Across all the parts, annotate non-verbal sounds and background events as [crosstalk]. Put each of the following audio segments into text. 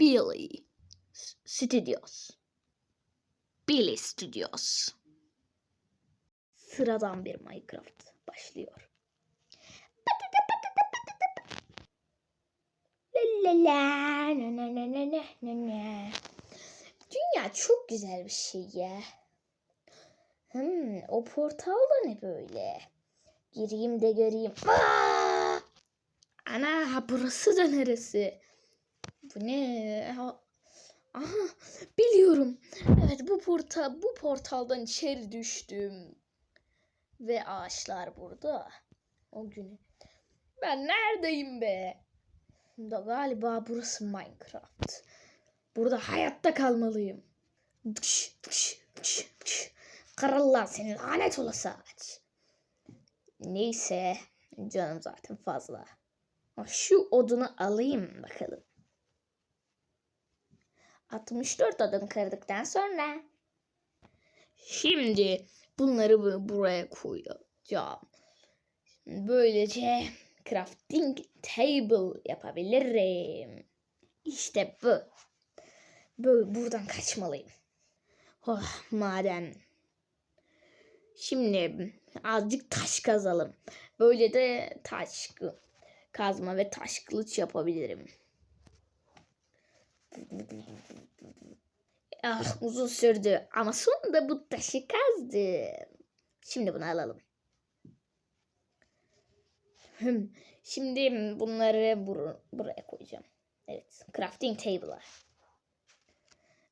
Billy Studios. Billy Studios. Sıradan bir Minecraft başlıyor. Dünya çok güzel bir şey ya. Hmm, o portal da ne böyle? Gireyim de göreyim. Aa! Ana burası da neresi? Bu ne? Ha- Aha biliyorum. Evet bu portal bu portaldan içeri düştüm. Ve ağaçlar burada. O günü. Ben neredeyim be? Da galiba burası Minecraft. Burada hayatta kalmalıyım. Dış, dış, dış, dış. Kırıl lan seni lanet olası ağaç. Neyse canım zaten fazla. Şu odunu alayım bakalım. 64 odun kırdıktan sonra. Şimdi bunları bu- buraya koyacağım. Böylece crafting table yapabilirim. İşte bu. Böyle buradan kaçmalıyım. Oh, maden. Şimdi azıcık taş kazalım. Böyle de taş kazma ve taş kılıç yapabilirim. Ah uzun sürdü ama sonunda bu taşı kazdım. Şimdi bunu alalım. Hım, Şimdi bunları bur- buraya koyacağım. Evet, crafting table'a.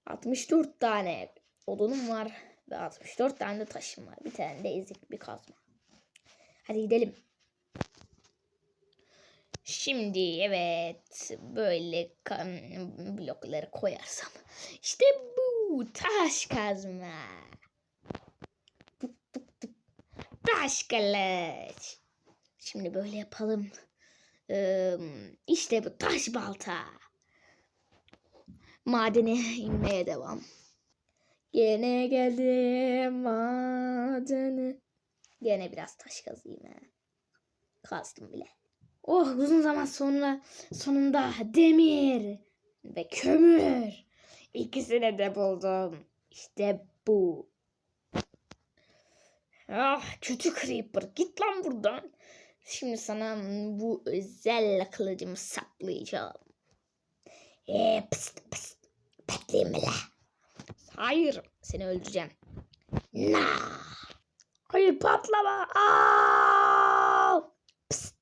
64 tane odunum var ve 64 tane de taşım var. Bir tane de ezik bir kazma. Hadi gidelim. Şimdi evet böyle blokları koyarsam işte bu taş kazma. Taş kılıç. Şimdi böyle yapalım. Ee, işte bu taş balta. Madene inmeye devam. Gene geldim madene. Gene biraz taş kazayım ha. Kazdım bile. Oh uzun zaman sonra sonunda demir ve kömür. İkisini de buldum. İşte bu. Ah kötü creeper git lan buradan. Şimdi sana bu özel kılıcımı saklayacağım. Eee pıst pıst. Patlayayım mı la? Hayır seni öldüreceğim. Na. Hayır patlama. Aa! Pıst.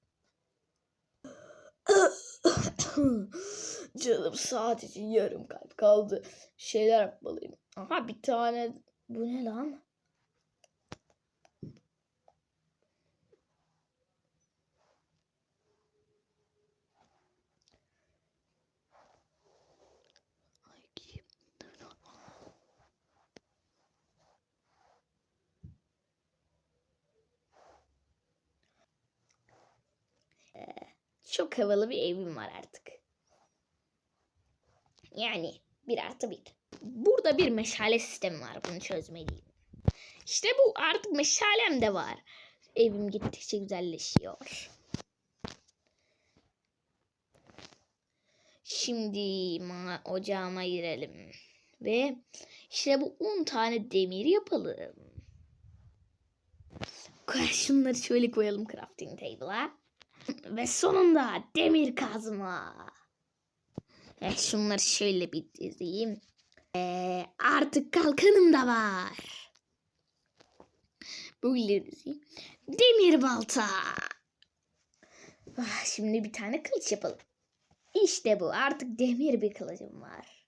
[laughs] Canım sadece yarım kalp kaldı. Şeyler yapmalıyım. Aha bir tane. Bu ne lan? Çok havalı bir evim var artık. Yani bir artı bir. Burada bir meşale sistemi var. Bunu çözmeliyim. İşte bu artık meşalem de var. Evim gittikçe güzelleşiyor. Şimdi ma- ocağıma girelim. Ve işte bu 10 tane demir yapalım. Şunları şöyle koyalım crafting table'a. Ve sonunda demir kazma. Evet, şunları şöyle bir dizeyim. Ee, artık kalkanım da var. Böyle dizeyim. Demir balta. Ah, şimdi bir tane kılıç yapalım. İşte bu. Artık demir bir kılıcım var.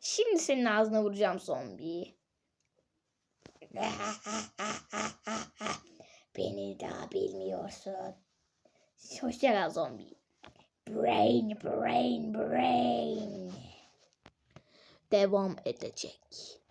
Şimdi senin ağzına vuracağım zombi. [laughs] Beni daha bilmiyorsun. Hoşça kal zombi. Brain, brain, brain. Devam edecek.